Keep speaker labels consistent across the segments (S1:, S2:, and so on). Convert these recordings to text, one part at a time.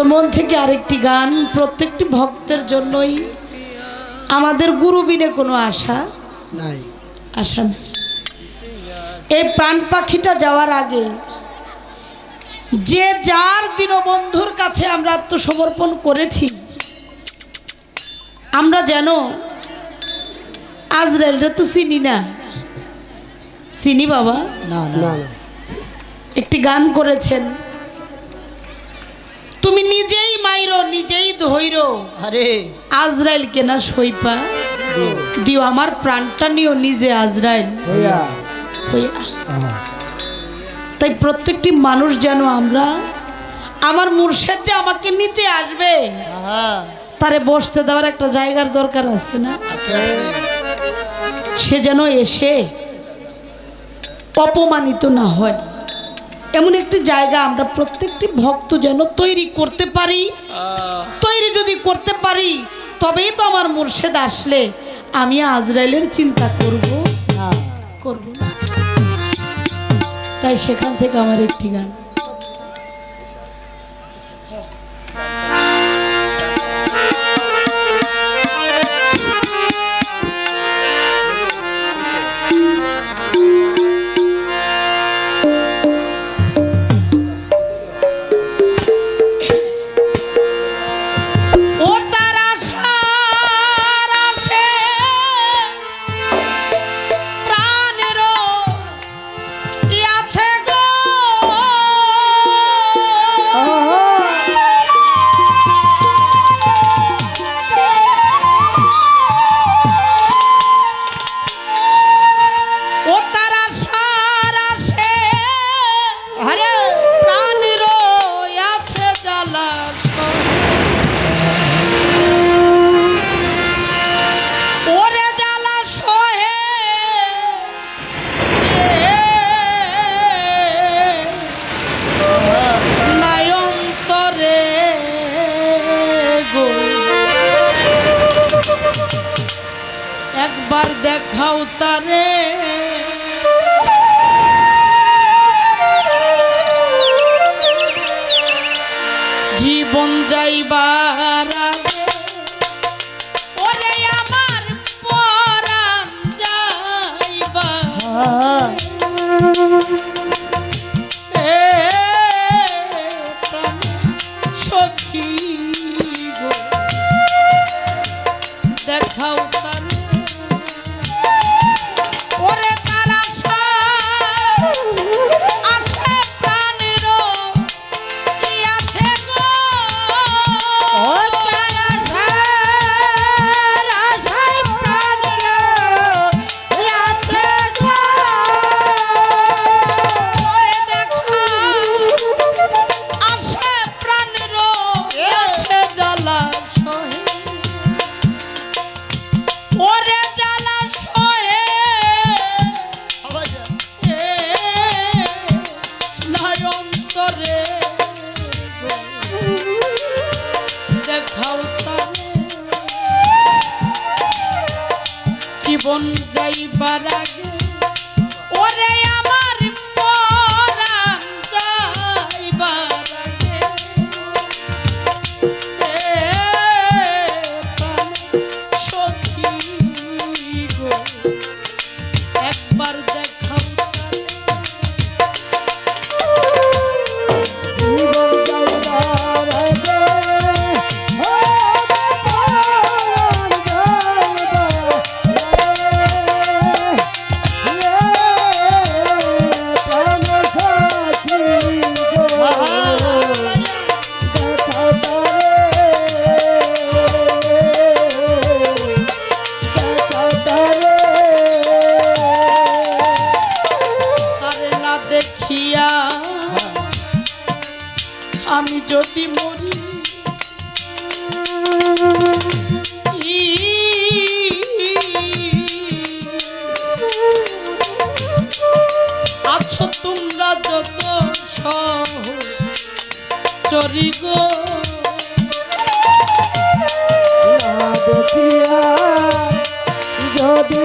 S1: তো মন থেকে আরেকটি গান প্রত্যেকটি ভক্তের জন্যই। আমাদের গুরুবিনে কোনো আশা?
S2: নাই।
S1: আশা নেই। এই প্রাণ পাখিটা যাওয়ার আগে যে যার দীনবন্ধুর কাছে আমরা আত্মসমর্পণ করেছি আমরা যেন আজরাইলরা তো চিনি না। চিনি বাবা?
S2: না না।
S1: একটি গান করেছেন। তুমি নিজেই মাইরো নিজেই ধৈর।
S2: আরে।
S1: আজরাইল কেনা সইপা। দিও আমার প্রাণটা নিও নিজে আজরাইল। তাই প্রত্যেকটি মানুষ যেন আমরা আমার মুর্শেদ যে আমাকে নিতে আসবে তারে বসতে দেওয়ার একটা জায়গার দরকার আছে না? সে যেন এসে অপমানিত না হয়। এমন একটি জায়গা আমরা প্রত্যেকটি ভক্ত যেন তৈরি করতে পারি। তৈরি যদি করতে পারি তবেই তো আমার মুর্শেদ আসলে। আমি আজরাইলের চিন্তা করব।
S2: না।
S1: করব তাই সেখান থেকে আমার একটি গান। তারে জীবন যাইবার জীবন যাইবার আগে। ওরে আমার যদি মরি আছো তোমরা যত সহ চরি গো।
S2: যদি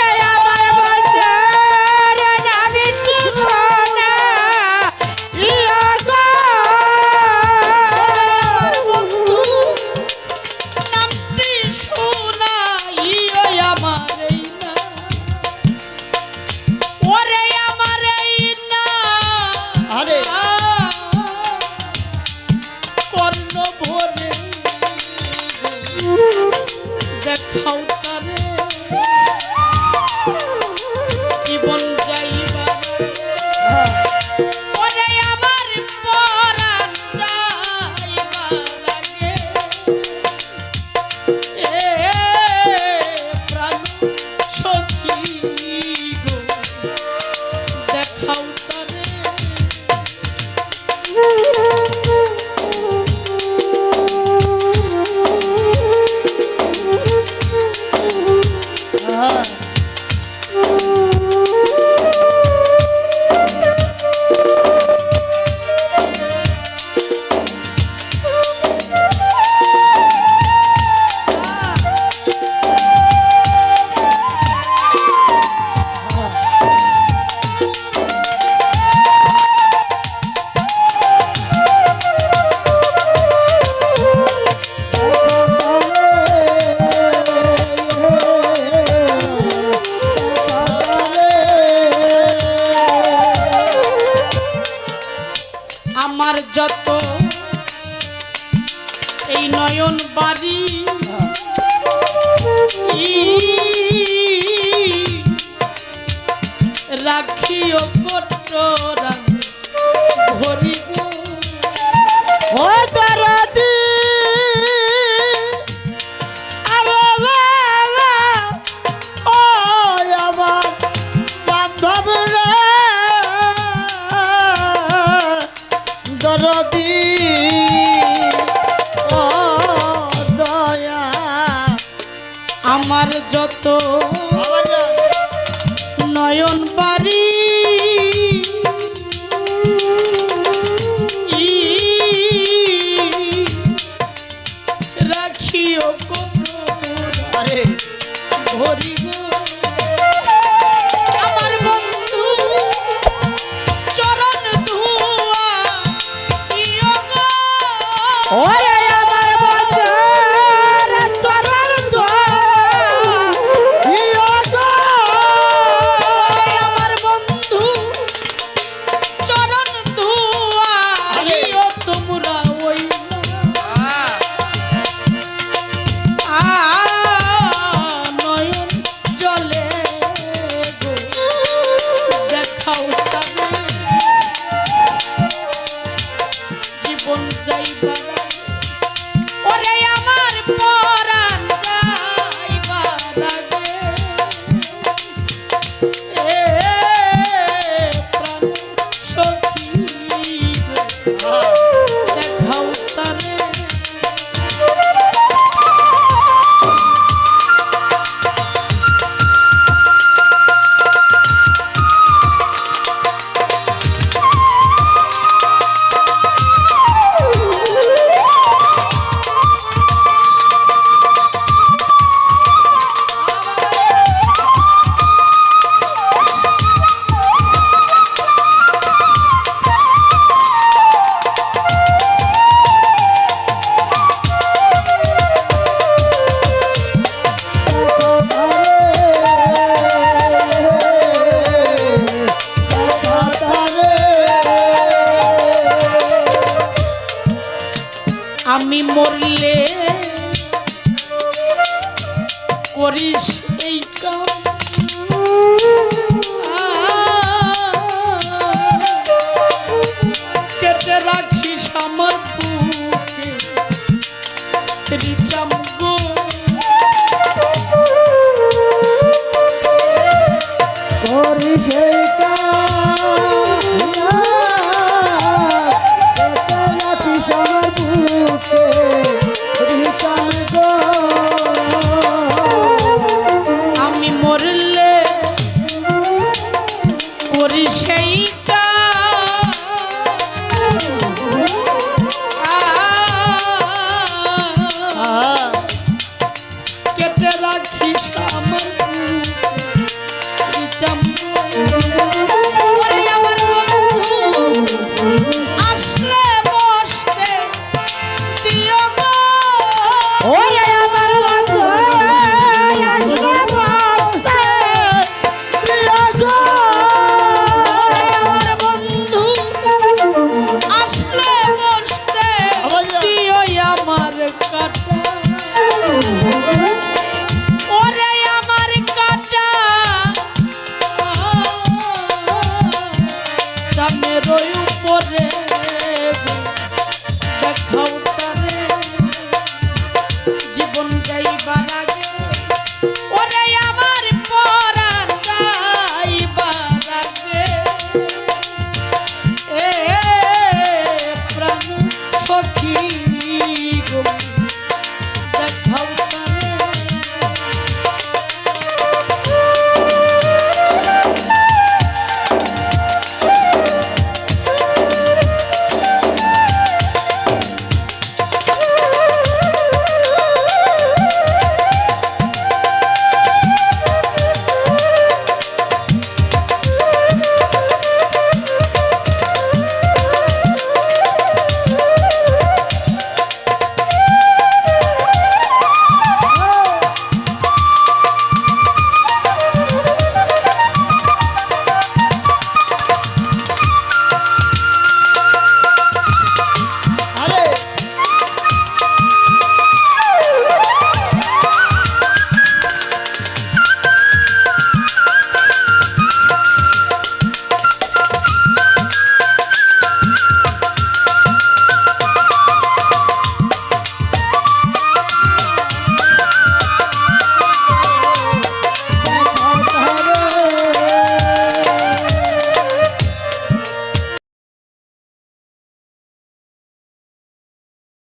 S1: 好。আমার যত। এই নয়ন বাড়ি। রাখিও কটরা ভরি গো
S2: ও তো আমার
S1: বুকে রিচাম্বু করিছে
S2: মনের উপরে।